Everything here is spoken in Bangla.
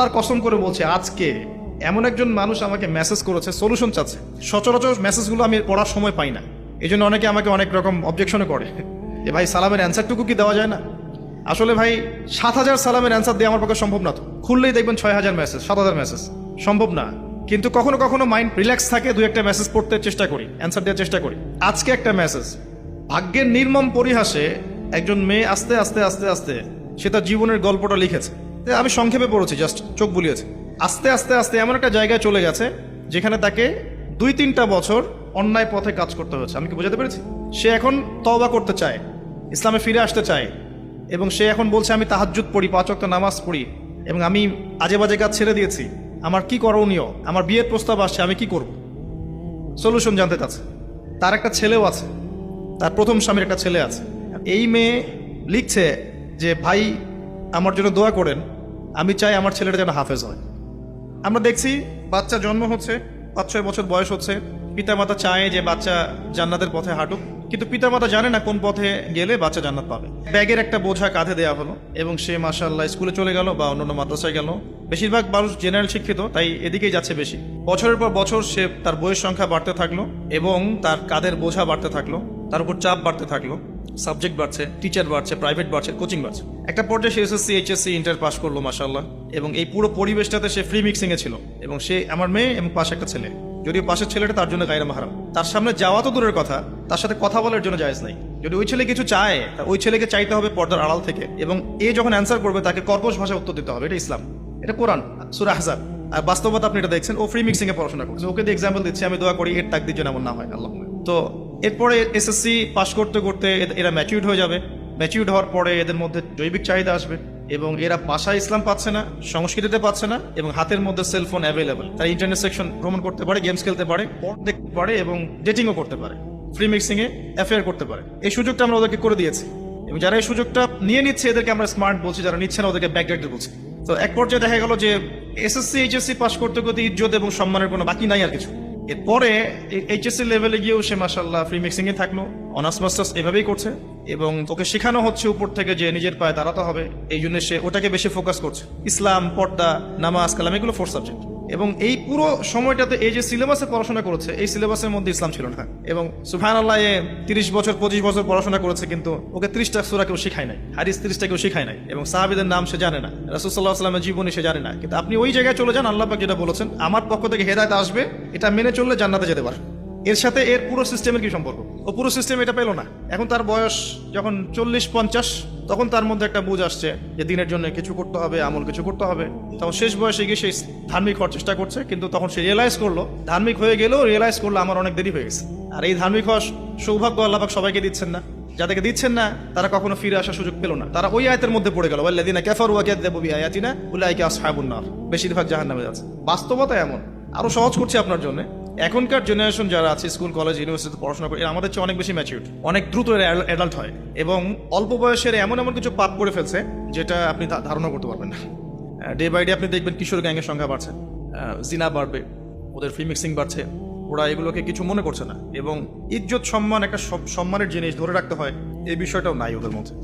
তার কসম করে বলছে, আজকে এমন একজন মানুষ আমাকে মেসেজ করেছে সলিউশন চাচ্ছে। সচরাচর মেসেজগুলো আমি পড়ার সময় পাই না। এই জন্য অনেকে আমাকে অনেক রকম অবজেকশনে করে। যে ভাই, সালামের অ্যান্সারটুকু কি দেওয়া যায় না? আসলে ভাই, সাত হাজার সালামের অ্যান্সার দিয়ে আমার পক্ষে সম্ভব না তো। খুললেই দেখবেন ছয় হাজার মেসেজ সাত হাজার মেসেজ সম্ভব না। কিন্তু কখনো কখনো মাইন্ড রিল্যাক্স থাকে দু একটা মেসেজ পড়তে চেষ্টা করি অ্যান্সার দেওয়ার চেষ্টা করি। আজকে একটা মেসেজ ভাগ্যের নির্মম পরিহাসে একজন মেয়ে আস্তে আস্তে আস্তে আস্তে সে তার জীবনের গল্পটা লিখেছে। আমি সংক্ষেপে পড়েছি জাস্ট চোখ বুলিয়েছে। আস্তে আস্তে আস্তে এমন একটা জায়গায় চলে গেছে, যেখানে তাকে দুই তিনটা বছর অন্যায় পথে কাজ করতে হয়েছে। আমি কি বোঝাতে পেরেছি? সে এখন তওবা করতে চায়, ইসলামে ফিরে আসতে চায়, এবং সে এখন বলছে, আমি তাহাজ্জুদ পড়ি, পাঁচ ওয়াক্ত নামাজ পড়ি, এবং আমি আজে বাজে কাজ ছেড়ে দিয়েছি। আমার কি করণীয়? আমার বিয়ের প্রস্তাব আসছে, আমি কি করব? সলিউশন জানতে চাচ্ছে। তার একটা ছেলেও আছে, তার প্রথম স্বামীর একটা ছেলে আছে। এই মেয়ে লিখছে যে, ভাই, আমার জন্য দোয়া করেন আমি চাই আমার ছেলেটা যেন হাফেজ হয়। আমরা দেখছি বাচ্চা জন্ম হচ্ছে, পাঁচ, ছয় বছর বয়স হচ্ছে। পিতামাতা চায় যে বাচ্চা জান্নাতের পথে হাঁটুক, কিন্তু পিতামাতা জানে না কোন পথে গেলে বাচ্চা জান্নাত পাবে। ব্যাগের একটা বোঝা কাঁধে দেওয়া হলো এবং সে মাসাল্লাহ স্কুলে চলে গেল বা অন্যান্য মাদ্রাসায় গেল। বেশিরভাগ মানুষ জেনারেল শিক্ষিত, তাই এদিকেই যাচ্ছে বেশি। বছরের পর বছর সে তার বইয়ের সংখ্যা বাড়তে থাকল এবং তার কাঁধের বোঝা বাড়তে থাকল, তার উপর চাপ বাড়তে থাকল। সাবজেক্ট বাড়ছে টিচার বাড়ছে প্রাইভেট বাড়ছে কোচিং বাড়ছে। একটা পর্যায়ে সে এসএসসি এইচএসসি ইন্টার পাস করল মাসাল্লাহ এবং এই পুরো পরিবেশটাতে সে ফ্রি মিক্সিং এ ছিল। এবং সে আমার মেয়ে এবং পাশে একটা ছেলে। যদিও পাশের ছেলেটা তার জন্য গায়রা মাহারাম। তার সামনে যাওয়া তো দূরের কথা, তার সাথে কথা বলার জন্য জায়েজ নাই। যদি ওই ছেলে কিছু চায়, তা ওই ছেলেকে চাইতে হবে পর্দার আড়াল থেকে। এবং এ যখন অ্যান্সার করবে, তাকে কর্কশ ভাষায় উত্তর দিতে হবে। এটা ইসলাম। এটা কোরআন, সুরা হাজার আর বাস্তবতা আপনি এটা দেখছেন, ও ফ্রি মিক্সিং এ পড়াশোনা করছে। ওকে দিয়ে এক্সাম্পল দিচ্ছি, আমি দোয়া করি, এর তাক দিয়ে যেন এমন না হয়। আল্লাহ তো এরপরে এসএসসি পাশ করতে করতে এরা ম্যাচিউড হয়ে যাবে। ম্যাচিউড হওয়ার পরে এদের মধ্যে জৈবিক চাহিদা আসবে এবং এরা ভাষা ইসলাম পাচ্ছে না, সংস্কৃতিতে পাচ্ছে না এবং হাতের মধ্যে সেলফোন অ্যাভেলেবল তারা ইন্টারনেট সেকশন ভ্রমণ করতে পারে গেমস খেলতে পারে দেখতে পারে এবং ডেটিংও করতে পারে ফ্রি মিক্সিং এ অ্যাফেয়ার করতে পারে। এই সুযোগটা আমরা ওদেরকে করে দিয়েছি এবং যারা এই সুযোগটা নিয়ে নিচ্ছে, এদেরকে আমরা স্মার্ট বলছি, যারা নিচ্ছে না, ওদেরকে ব্যাকডেটেড বলছি। তো এক পর্যায়ে দেখা গেল যে এসএসসি এইচএসসি পাস করতে করতে ইজ্জত এবং সম্মানের কোনো বাকি নাই আর কিছু। এরপরে এইচএসসি লেভেলে গিয়েও সে মাসাল্লাহ ফ্রি মিক্সিং এ থাকল অনার্স মাস্টার্স এভাবেই করছে এবং তোকে শেখানো হচ্ছে উপর থেকে যে নিজের পায়ে দাঁড়াতে হবে, এই জন্য সে ওটাকে বেশি ফোকাস করছে। ইসলাম, পর্দা, নামাজ, কালাম, এগুলো ফোর সাবজেক্ট এবং এই পুরো সময়টাতে এই যে সিলেবাসে পড়াশোনা করেছে, এই সিলেবাসের মধ্যে ইসলাম ছিল না। এবং সুফান আল্লাহ তিরিশ বছর, পঁচিশ বছর পড়াশোনা করেছে, কিন্তু ওকে ত্রিশটা সুরা কেউ শেখায় নাই হারিস ত্রিশটা কেউ শেখায় নাই, এবং সাহাবিদের নাম সে জানে না রাসুসাল্লাহ আসলামের জীবনী সে জানে না। কিন্তু আপনি ওই জায়গায় চলে যান, আল্লাহ পাক যেটা বলেছেন, আমার পক্ষ থেকে হেদায়ত আসবে, এটা মেনে চললে জান্নাতে যেতে পারে এর সাথে এর পুরো সিস্টেমের কি সম্পর্ক? ও পুরো সিস্টেম এটা পেল না। এখন তার বয়স যখন চল্লিশ পঞ্চাশ তখন তার মধ্যে একটা বুঝ আসছে যে দিনের জন্য কিছু করতে হবে, আমল কিছু করতে হবে। তখন শেষ বয়সে গিয়ে সেই ধার্মিক হওয়ার চেষ্টা করছে, কিন্তু তখন সে রিয়েলাইজ করল, ধার্মিক হয়ে গেলেও রিয়েলাইজ করল আমার অনেক দেরি হয়ে গেছে। আর এই ধার্মিক হওয়ার সৌভাগ্য আল্লাপাক সবাইকে দিচ্ছেন না। যাদেরকে দিচ্ছেন না, তারা কখনো ফিরে আসার সুযোগ পেল না। তারা ওই আয়তের মধ্যে পড়ে গেল, ওয়াল্লাযিনা কাফারু ওয়া কাযযাবু বিআয়াতিনা উলাইকা আসহাবুন নার। বেশিরভাগ জাহান্নামে যাচ্ছে। বাস্তবতা এমন। আরও সহজ করছি আপনার জন্য। এখনকার জেনারেশন যারা আছে স্কুল কলেজ ইউনিভার্সিটিতে পড়াশোনা করে আমাদের চেয়ে অনেক বেশি ম্যাচিউর অনেক দ্রুত অ্যাডাল্ট হয় এবং অল্প বয়সের এমন এমন কিছু পাপ করে ফেলছে যেটা আপনি ধারণা করতে পারবেন না। ডে বাই ডে আপনি দেখবেন কিশোর গ্যাংয়ের সংখ্যা বাড়ছে জিনা বাড়বে, ওদের ফ্রি মিক্সিং বাড়ছে, ওরা এগুলোকে কিছু মনে করছে না এবং ইজ্জত সম্মান একটা সম্মানের জিনিস ধরে রাখতে হয়, এই বিষয়টাও নাই ওদের মধ্যে।